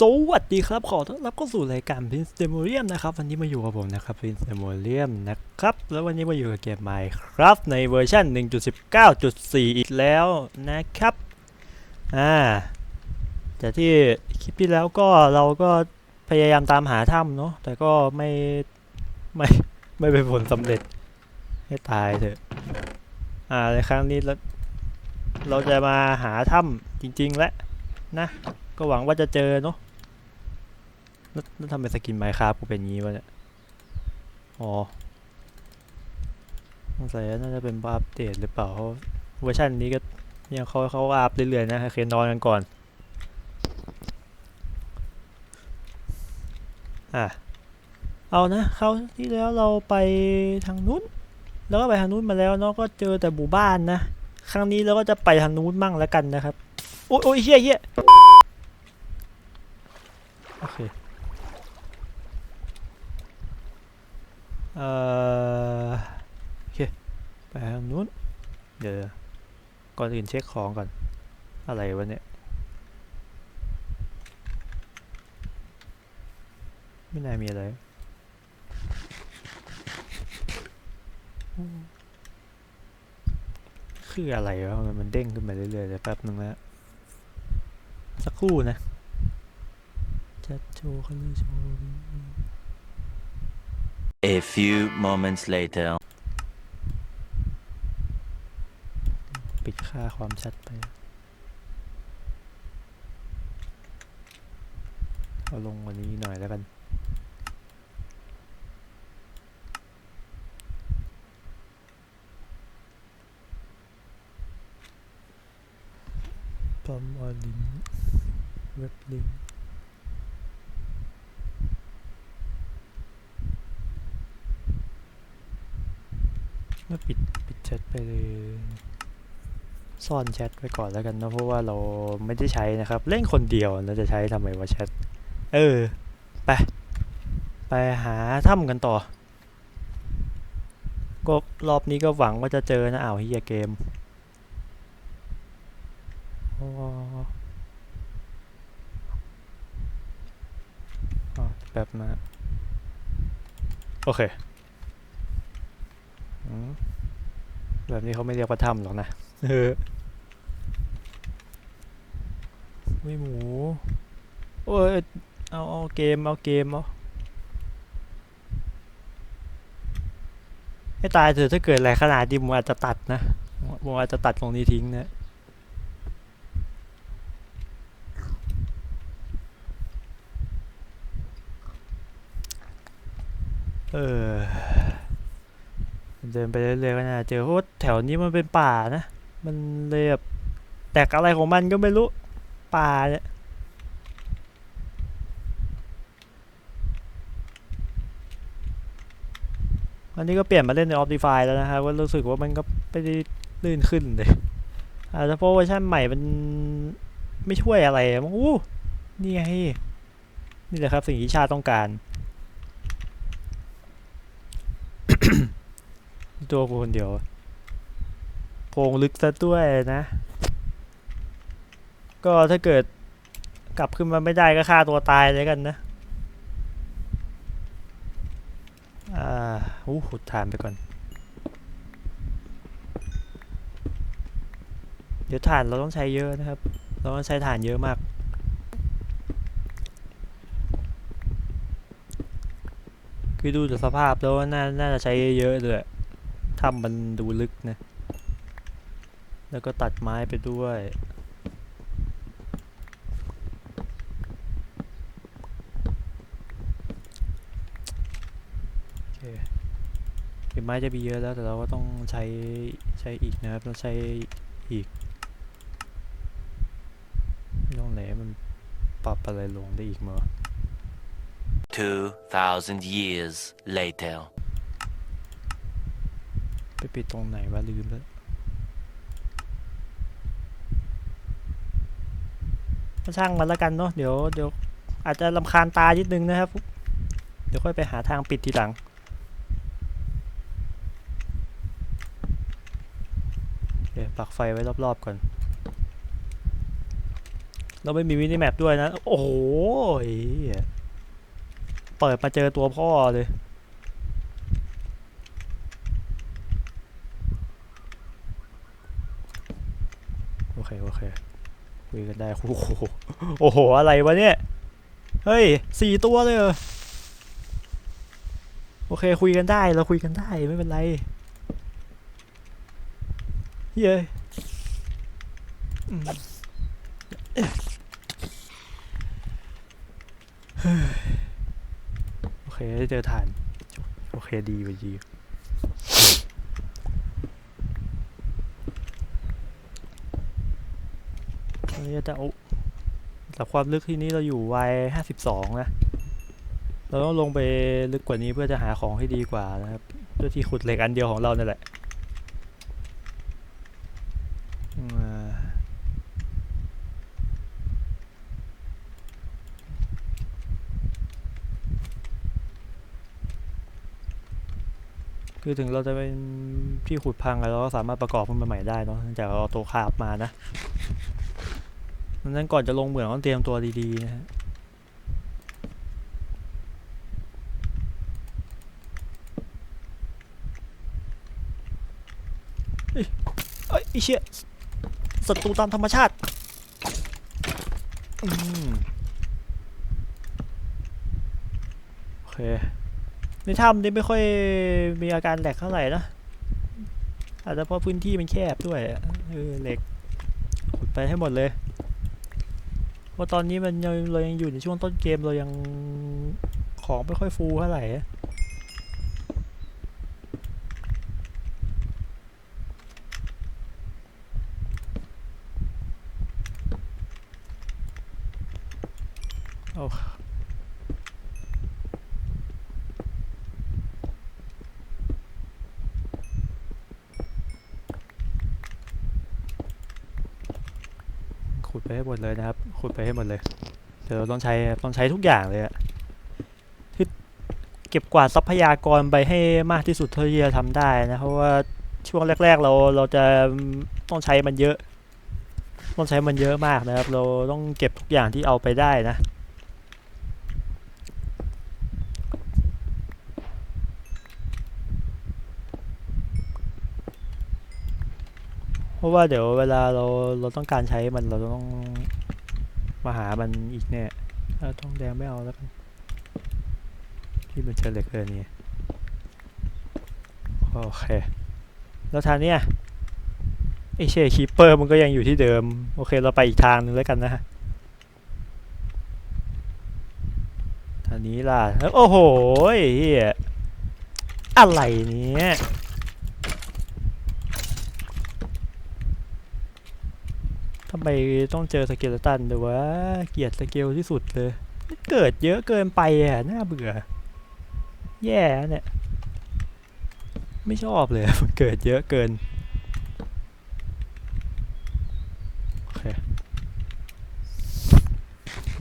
สวัสดีครับ ขอต้อนรับเข้าสู่รายการ Prince Demorium นะครับ วันนี้มาอยู่กับผมนะครับ Prince Demorium นะครับ แล้ววันนี้มาอยู่กับเกม Minecraft ในเวอร์ชัน1.19.4 อีกแล้วนะครับ อ่า แต่ที่คลิปที่แล้วก็เราก็พยายามตามหาถ้ำเนาะ แต่ก็ไม่ ไม่ ไม่เป็นผลสำเร็จ ให้ตายเถอะ อ่า ในครั้งนี้เราเราจะมาหาถ้ำจริง ๆ แล้วนะก็หวังว่าจะเจอเนาะ แล้วแล้วทำไมสกินไมค์ครับกูเป็นงี้วะเนี่ย อ๋อสงสัยน่าจะเป็นอัปเดตหรือเปล่าเพราะเวอร์ชันนี้ก็ยังเขาเขาอัพเรื่อยๆนะเคนอนกันก่อน อะ เอานะเขาที่แล้วเราไปทางนู้น แล้วก็ไปทางนู้นมาแล้วเนาะก็เจอแต่หมู่บ้านนะ ครั้งนี้เราก็จะไปทางนู้นมั่งแล้วกันนะครับ โอ้ยโอ้ยเฮียเฮียโอเค อ่อโอเคไปทางนู้นเดี๋ยวก่อนอื่นเช็คของก่อน อะไรวะเนี่ยไม่น่ามีอะไรคืออะไรวะมันเด้งขึ้นมาเรื่อยๆเลยแป๊บนึงนะสักครู่นะจัดโชว์คันโชว์ A few moments later. ปิดค่าความชัดไป เอาลงกวันนี้หน่อยแล้วกันปอมออลินเว็บลิง ก์ไม่ปิดปิดแชทไปเลยซ่อนแชทไว้ก่อนแล้วกันนะเพราะว่าเราไม่ได้ใช้นะครับ เล่นคนเดียวเราจะใช้ทำไมวะแชทเออไปไปหาถ้ำกันต่อ ก็รอบนี้ก็หวังว่าจะเจอนะอ้าวเฮียเกมอ๋ออ๋อแบบนะโอเค แบบนี้เขาไม่เรียกว่าถ้ำหรอกนะเออไม่หมู โอ้ย เอาเอาเกม เอาเกมเอาให้ตายเถอะถ้าเกิดอะไรขนาดนี้ผมอาจจะตัดนะผมอาจจะตัดตรงนี้ทิ้งนะเออ เดินไปเรื่อยๆก็น่าจะเจอเพราะว่าแถวนี้มันเป็นป่านะ มันเลยแบบแตกอะไรของมันก็ไม่รู้ ป่าเนี่ยอันนี้ก็เปลี่ยนมาเล่นใน Optify แล้วนะครับว่ารู้สึกว่ามันก็ไม่ได้ลื่นขึ้นเลยอาจจะเพราะเวอร์ชันใหม่มันไม่ช่วยอะไรมั้งอู้นี่ไงนี่แหละครับสิ่งที่ชาติต้องการ ตัวกูคนเดียวโพงลึกซะด้วยนะ ก็ถ้าเกิดกลับขึ้นมาไม่ได้ก็ฆ่าตัวตายเลยกันนะ อ่าอู้หุดฐานไปก่อน เดี๋ยวฐานเราต้องใช้เยอะนะครับ เราต้องใช้ฐานเยอะมาก คือดูจากสภาพแล้วว่าน่าน่าจะใช้เยอะเลย ถ้ำมันดูลึกนะ แล้วก็ตัดไม้ไปด้วย โอเคถึงไม้จะมีเยอะแล้วแต่เราก็ต้องใช้ใช้อีกนะครับต้องใช้อีกตรงไหนมันปรับอะไรลงได้อีกมั้ง2,000 years later. ไปปิดตรงไหนวะลืมแล้วก็ช่างมันแล้วกันเนาะเดี๋ยวเดี๋ยวอาจจะลำคาญตานิดนึงนะครับ เดี๋ยวค่อยไปหาทางปิดทีหลังโอเคปักไฟไว้รอบๆก่อน เราไม่มีมินิแมปด้วยนะ โอ้โหไอ้เหี้ยเปิดมาเจอตัวพ่อเลย โอเค โอเค คุยกันได้ โอ้โห โอ้โห อะไรวะเนี่ย เฮ้ยสี่ตัวเลยเหรอ โอเคคุยกันได้ เราคุยกันได้ไม่เป็นไร เย้โอเคได้เจอฐาน โอเคดีไปดี ตอนนี้จะเอาแต่ความลึกที่นี้เราอยู่วัยห้าสิบสองนะ เราต้องลงไปลึกกว่านี้เพื่อจะหาของให้ดีกว่านะครับด้วยที่ขุดเหล็กอันเดียวของเราเนี่ยแหละคือถึงเราจะเป็นที่ขุดพังอะเราก็สามารถประกอบมันมาใหม่ได้เนาะจากเราเอาตัวคาบมานะ ดังนั้นก่อนจะลงเหมืองต้องเตรียมตัวดีๆนะฮะเอ้ยไอ้เชี่ยศัตรูตามธรรมชาติอืมโอเค ในถ้ำนี่ไม่ค่อยมีอาการแหลกเท่าไหร่นะ อาจจะเพราะพื้นที่มันแคบด้วยเออเหล็กขุดไปให้หมดเลย ราะตอนนี้มันยังเรายังอยู่ในช่วงต้นเกมเรายังของไม่ค่อยฟูเท่าไหร่อะโอ้ขุดไปให้หมดเลยนะครับ ขุดไปให้หมดเลย เดี๋ยวเราต้องใช้ต้องใช้ทุกอย่างเลยอะคือเก็บกวาดทรัพยากรไปให้มากที่สุดเท่าที่จะทำได้นะ เพราะว่าช่วงแรก ๆ เราเราจะต้องใช้มันเยอะ ต้องใช้มันเยอะมากนะครับ เราต้องเก็บทุกอย่างที่เอาไปได้นะเพราะว่าเดี๋ยวเวลาเราเราต้องการใช้มันเราต้อง มาหามันอีกเนี่ยเอ้าทองแดงไม่เอาแล้วกัน ที่มันเจอเหล็กเลยนี่โอเค แล้วทางเนี้ยไอเชคีเปอร์มันก็ยังอยู่ที่เดิม โอเคเราไปอีกทางหนึงแล้วกันนะฮะทางนี้ล่ะ โอ้โหเฮียอะไรเนี้ยำไมต้องเจอสเกลตันด้วยวะเกลียดสเกลที่สุดเลยเกิดเยอะเกินไปอะน่าเบื่อ แย่เนี่ยไม่ชอบเลยมันเกิดเยอะเกินโอเค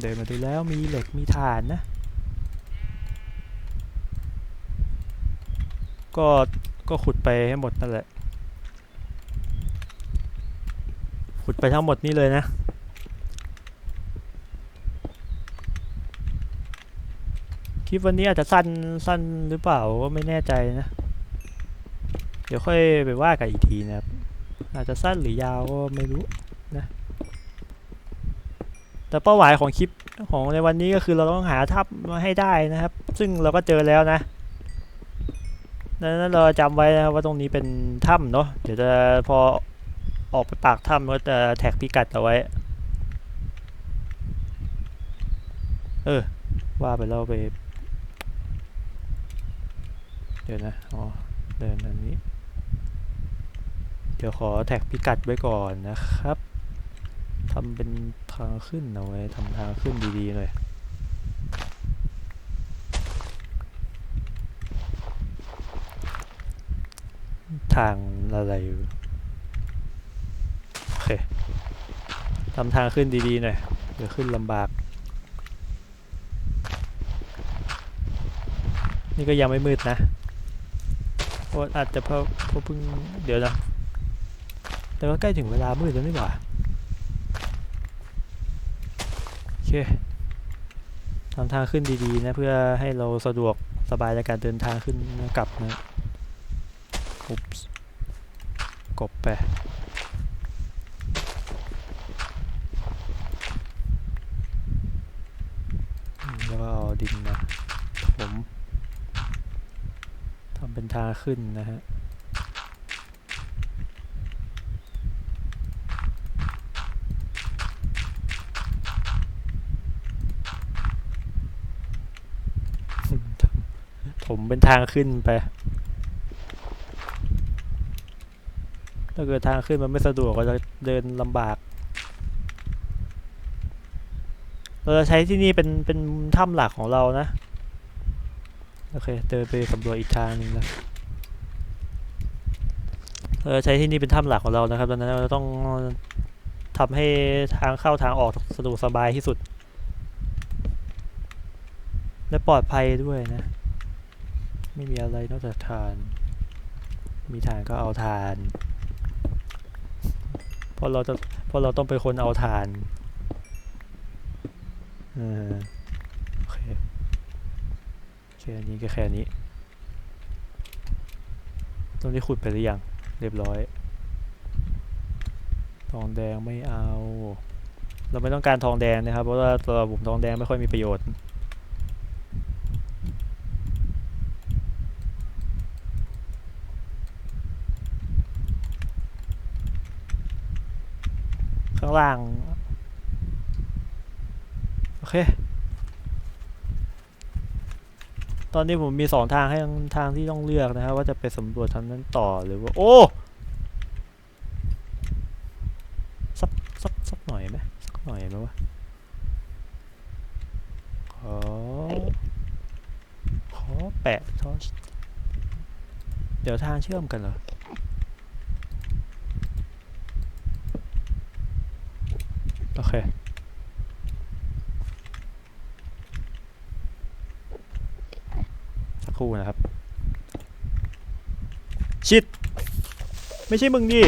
เดินมาดูแล้วมีเหล็กมีถ่านนะ ก็ก็ขุดไปให้หมดนั่นแหละ ขุดไปทั้งหมดนี่เลยนะคลิปวันนี้อาจจะสั้นสั้นหรือเปล่าก็ไม่แน่ใจนะ เดี๋ยวค่อยไปว่ากันอีกทีนะครับ อาจจะสั้นหรือยาวก็ไม่รู้นะแต่เป้าหมายของคลิปของในวันนี้ก็คือเราต้องหาทับมาให้ได้นะครับ ซึ่งเราก็เจอแล้วนะนั้นเราจำไว้นะว่าตรงนี้เป็นถ้ำเนาะเดี๋ยวจะพอ ออกไปปากถ้ำก็จะแท็กพิกัดเอาไว้ เออ ว่าไปแล้วไป เดี๋ยวนะ อ๋อ เดินอันนี้ เดี๋ยวขอแท็กพิกัดไว้ก่อนนะครับทำเป็นทางขึ้นเอาไว้ทำทางขึ้นดีๆหน่อยทางอะไรอยู่ โอเค ทำทางขึ้นดีๆหน่อยเดี๋ยวขึ้นลำบาก นี่ก็ยังไม่มืดนะเพราะอาจจะเพราะเพราะเพิ่งเดี๋ยวนะแต่ก็ใกล้ถึงเวลามืดแล้วนี่หว่าโอเคทำทางขึ้นดีๆนะเพื่อให้เราสะดวกสบายในการเดินทางขึ้นกลับนะอุ๊บกบไป อืมแล้วก็เอา ดินมาผมทำเป็นทางขึ้นนะฮะผมเป็นทางขึ้นไป ถ้าเกิดทางขึ้นมันไม่สะดวกก็จะเดินลำบาก เราจะใช้ที่นี่เป็นเป็นถ้ำหลักของเรานะ โอเคเดินไปสำรวจอีกทางหนึ่งนะเราจะใช้ที่นี่เป็นถ้ำหลักของเรานะครับดังนั้นเราต้องทำให้ทางเข้าทางออกสะดวกสบายที่สุด และปลอดภัยด้วยนะ ไม่มีอะไรนอกจากทาน มีทานก็เอาทาน เพราะเราจะเพราะเราต้องเป็นคนเอาทาน เออโอเคแค่นี้ก็แค่นี้ตรงนี้ขุดไปหรือยัง เรียบร้อย ทองแดงไม่เอา เราไม่ต้องการทองแดงนะครับ เพราะว่าตัวผมทองแดงไม่ค่อยมีประโยชน์ข้างล่าง เค ตอนนี้ผมมีสองทางให้ทางที่ต้องเลือกนะครับว่าจะไปสำรวจทางนั้นต่อหรือว่า โอ้สักสักสักหน่อยไหมสักหน่อยไหมวะขอขอแปะทอชเดี๋ยวทางเชื่อมกันเหรอโอเค สัก ครู่นะครับ ชิด ไม่ใช่มึงดิ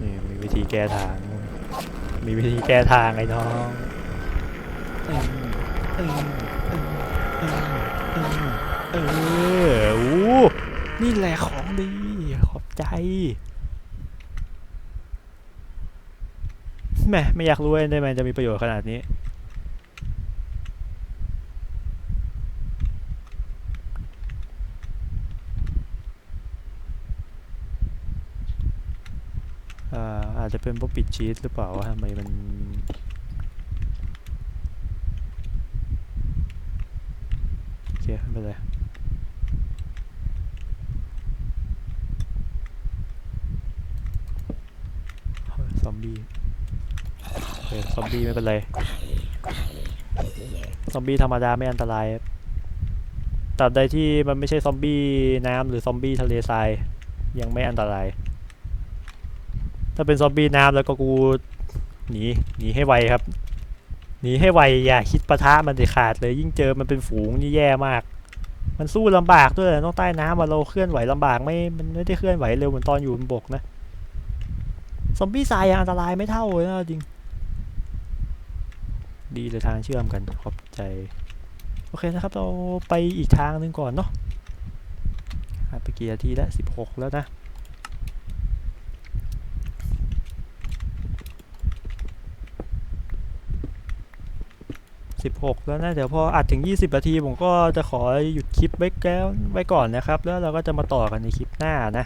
นี่มีวิธีแก้ทาง มีวิธีแก้ทางไอ้น้องเออเออเออเออเออเอออู้นี่แหละของดี ขอบใจ แม่ไม่อยากรู้เลยได้ไหมจะมีประโยชน์ขนาดนี้อ่าอาจจะเป็นเพราะปิดชีสหรือเปล่าวะทำไมมันโอเคไม่เป็นไรเฮ้ยซอมบี้ ซอมบี้ไม่เป็นไร ซอมบี้ธรรมดาไม่อันตรายตราบใดที่มันไม่ใช่ซอมบี้น้ำหรือซอมบี้ทะเลทรายยังไม่อันตราย ถ้าเป็นซอมบี้น้ำแล้วก็กูหนีหนีให้ไวครับ หนีให้ไวอย่าคิดปะทะมันเด็ดขาดเลย ยิ่งเจอมันเป็นฝูงนี่แย่มาก มันสู้ลำบากด้วยต้องใต้น้ำมาเราเคลื่อนไหวลำบากไม่มันไม่ได้เคลื่อนไหวเร็วเหมือนตอนอยู่บนบกนะ ซอมบี้ทรายยังอันตรายไม่เท่าเลยนะจริง ดีเลยทางเชื่อมกันขอบใจ โอเคนะครับ เราไปอีกทางหนึ่งก่อนเนาะไปกี่นาทีแล้วสิบหกแล้วนะสิบหกแล้วนะเดี๋ยวพออัดถึง 20นาทีผมก็จะขอหยุดคลิปไว้แก้วไว้ก่อนนะครับ แล้วเราก็จะมาต่อกันในคลิปหน้านะ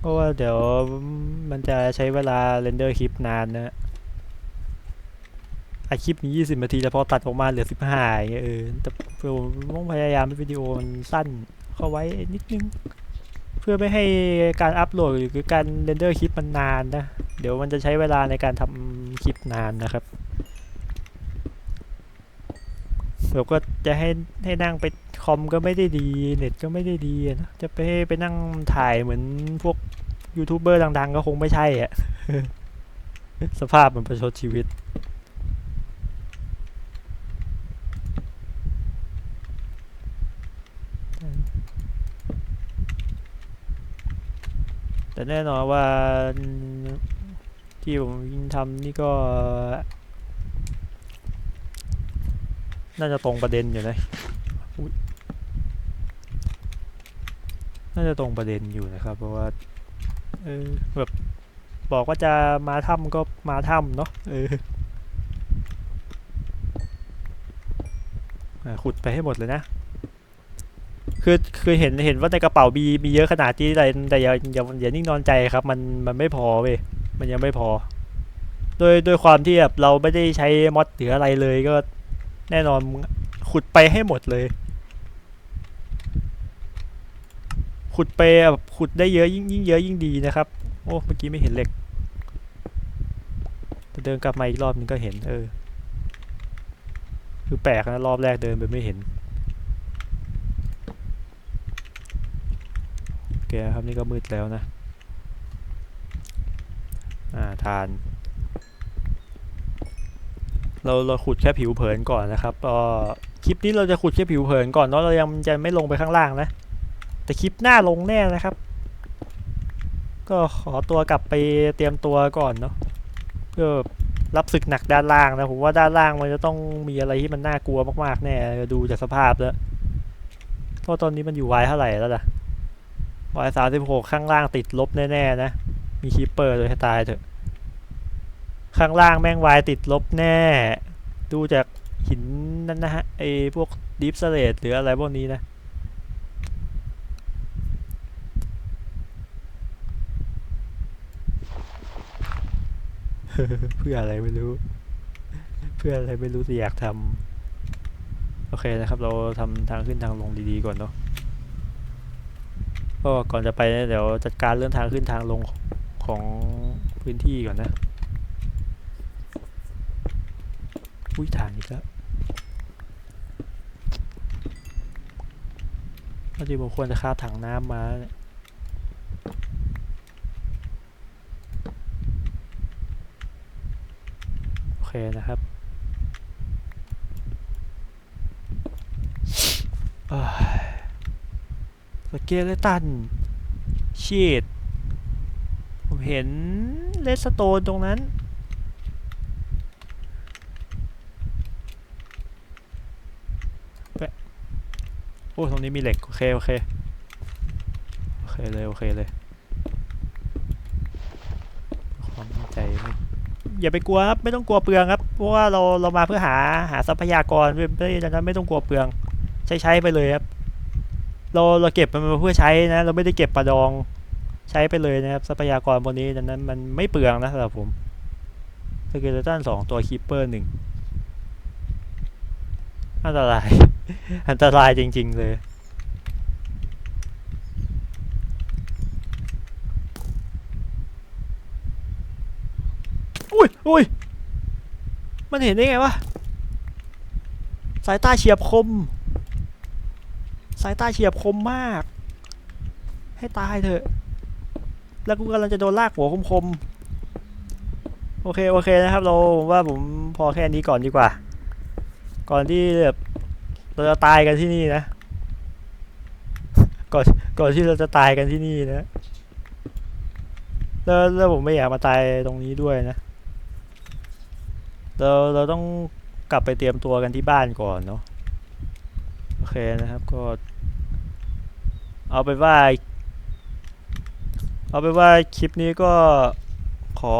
เพราะว่าเดี๋ยวมันจะใช้เวลาเรนเดอร์คลิปนานนะอัดคลิปนี้ 20 นาทีแล้วพอตัดออกมาเหลือ 15อย่างเงี้ยเออแต่ผมต้องพยายามให้วิดีโอมันสั้นเข้าไว้นิดนึง เพื่อไม่ให้การอัพโหลดหรือการเรนเดอร์คลิปมันนานนะ เดี๋ยวมันจะใช้เวลาในการทำคลิปนานนะครับ แบบก็จะให้ให้นั่งไปคอมก็ไม่ได้ดี เน็ตก็ไม่ได้ดีนะจะไปไปนั่งถ่ายเหมือนพวกยูทูบเบอร์ดัง ๆ ก็คงไม่ใช่อะ สภาพมันประชดชีวิต แต่แน่นอนว่าที่ผมทำนี่ก็ น่าจะตรงประเด็นอยู่นะอุ๊ยน่าจะตรงประเด็นอยู่นะครับ เพราะว่าเออแบบบอกว่าจะมาถ้ำก็มาถ้ำเนาะเออขุดไปให้หมดเลยนะ คือคือเห็นเห็นว่าในกระเป๋ามีมีเยอะขนาดนี้แต่แต่อย่าอย่าอย่านิ่งนอนใจครับ มันมันไม่พอเว้ยมันยังไม่พอ โดยโดยความที่แบบเราไม่ได้ใช้มอดหรืออะไรเลยก็ แน่นอนขุดไปให้หมดเลย ขุดไปแบบขุดได้เยอะยิ่งยิ่งเยอะยิ่งดีนะครับ โอ้เมื่อกี้ไม่เห็นเหล็กแต่เดินกลับมาอีกรอบนึงก็เห็น เออ คือแปลกนะรอบแรกเดินไปไม่เห็นโอเคครับนี่ก็มืดแล้วนะ อ่าทาน เราเราขุดแค่ผิวเผินก่อนนะครับก็คลิปนี้เราจะขุดแค่ผิวเผินก่อนเนาะเรายังจะไม่ลงไปข้างล่างนะ แต่คลิปหน้าลงแน่นะครับ ก็ขอตัวกลับไปเตรียมตัวก่อนเนาะเพื่อรับศึกหนักด้านล่างนะผมว่าด้านล่างมันจะต้องมีอะไรที่มันน่ากลัวมากๆแน่ดูจากสภาพแล้วเพราะตอนนี้มันอยู่วายเท่าไหร่แล้วล่ะวายสามสิบหกข้างล่างติดลบแน่ๆนะ มีคีปเปอร์เลยให้ตายเถอะ ข้างล่างแม่งวายติดลบแน่ ดูจากหินนั่นนะฮะไอพวกดิฟสเลตหรืออะไรพวกนี้นะเพื่ออะไรไม่รู้ เพื่ออะไรไม่รู้แต่อยากทำโอเคนะครับ เราทำทางขึ้นทางลงดีๆก่อนเนาะก็ก่อนจะไปเนี่ยเดี๋ยวจัดการเรื่องทางขึ้นทางลงของพื้นที่ก่อนนะ อุ้ยฐานอีกแล้วก็จริงผมควรจะคาบถังน้ำมาเนี่ยโอเคนะครับเอ้ยสเกเลตันชีดผมเห็นเลสโตนตรงนั้น อ้ตรงนี้มีเหล็ก โอเค โอเค โอเคเลย โอเคเลย ความมั่นใจไม่อย่าไปกลัวครับ ไม่ต้องกลัวเปลืองครับ เพราะว่าเราเรามาเพื่อหาหาทรัพยากรไม่ไม่ดังนั้นไม่ต้องกลัวเปลือง ใช้ใช้ไปเลยครับ เราเราเก็บมันมาเพื่อใช้นะ เราไม่ได้เก็บประดองใช้ไปเลยนะครับทรัพยากรพวกนี้ดังนั้นมันไม่เปลืองนะสำหรับผมสเกเลตันสองตัวคีปเปอร์หนึ่ง อันตราย อันตรายจริง ๆ เลย อุ้ยอุ้ยมันเห็นได้ไงวะ สายตาเฉียบคม สายตาเฉียบคมมาก ให้ตายเถอะ แล้วกูกำลังจะโดนลากหัวคมๆ โอเค โอเคนะครับ เราผมว่าผมพอแค่นี้ก่อนดีกว่า ก่อนที่แบบเราจะตายกันที่นี่นะ ก่อนก่อนที่เราจะตายกันที่นี่นะ แล้วแล้วผมไม่อยากมาตายตรงนี้ด้วยนะ เราเราต้องกลับไปเตรียมตัวกันที่บ้านก่อนเนาะ โอเคนะครับก็ เอาไปว่า เอาไปว่าคลิปนี้ก็ขอ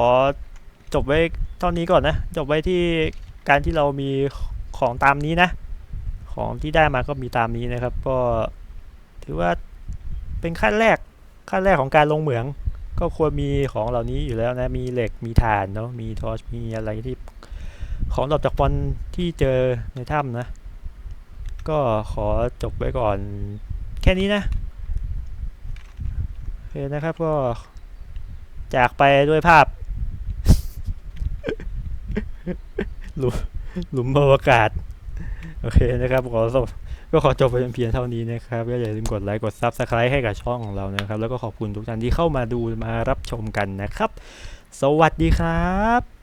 จบไว้เท่านี้ก่อนนะ จบไว้ที่การที่เรามี ของตามนี้นะ ของที่ได้มาก็มีตามนี้นะครับ ก็ถือว่าเป็นขั้นแรกขั้นแรกของการลงเหมือง ก็ควรมีของเหล่านี้อยู่แล้วนะ มีเหล็กมีถ่านเนาะมีทอชมีอะไรที่ของดอกจากบอลที่เจอในถ้ำนะ ก็ขอจบไว้ก่อนแค่นี้นะโอเคนะครับก็จากไปด้วยภาพหลุ หลุมอวกาศ โอเคนะครับขอสก็ขอจบไปเพียงเท่านี้นะครับก็อย่าลืมกดไลค์กดซับสไครต์ให้กับช่องของเรานะครับ แล้วก็ขอบคุณทุกท่านที่เข้ามาดูมารับชมกันนะครับ สวัสดีครับ